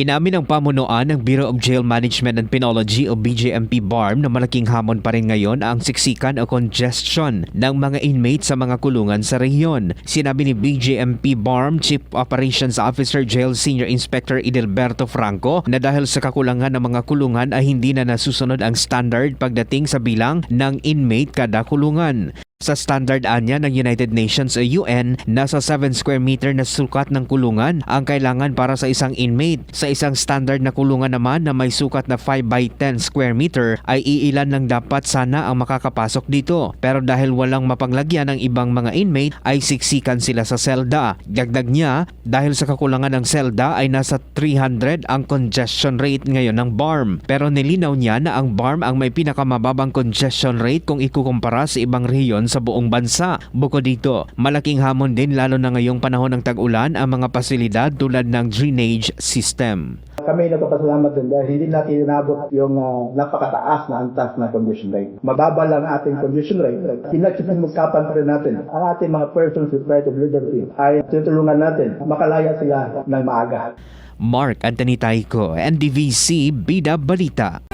Inamin ng pamunuan ng Bureau of Jail Management and Penology o BJMP BARM na malaking hamon pa rin ngayon ang siksikan o congestion ng mga inmates sa mga kulungan sa rehiyon. Sinabi ni BJMP BARM Chief Operations Officer Jail Senior Inspector Idilberto Franco na dahil sa kakulangan ng mga kulungan ay hindi na nasusunod ang standard pagdating sa bilang ng inmate kada kulungan. Sa standard anya ng United Nations o UN, nasa 7 square meter na sukat ng kulungan ang kailangan para sa isang inmate. Sa isang standard na kulungan naman na may sukat na 5 by 10 square meter ay iilan lang dapat sana ang makakapasok dito. Pero dahil walang mapanglagyan ng ibang mga inmate ay siksikan sila sa selda. Dagdag niya, dahil sa kakulangan ng selda ay nasa 300 ang congestion rate ngayon ng BARM. Pero nilinaw niya na ang BARM ang may pinakamababang congestion rate kung ikukumpara sa ibang rehiyon sa buong bansa. Bukod dito, malaking hamon din lalo na ngayong panahon ng tag-ulan ang mga pasilidad tulad ng drainage system. Kami nagpapasalamat din dahil hindi natin inabot yung ah, napakataas na antas na condition rate. Mababa lang ang ating condition rate. Pinagsisimugkapan pa rin natin. Ang ating mga persons with right of leadership ay tutulungan natin makalaya sila ng maaga. Mark Anthony Taico, NDVC Bida Balita.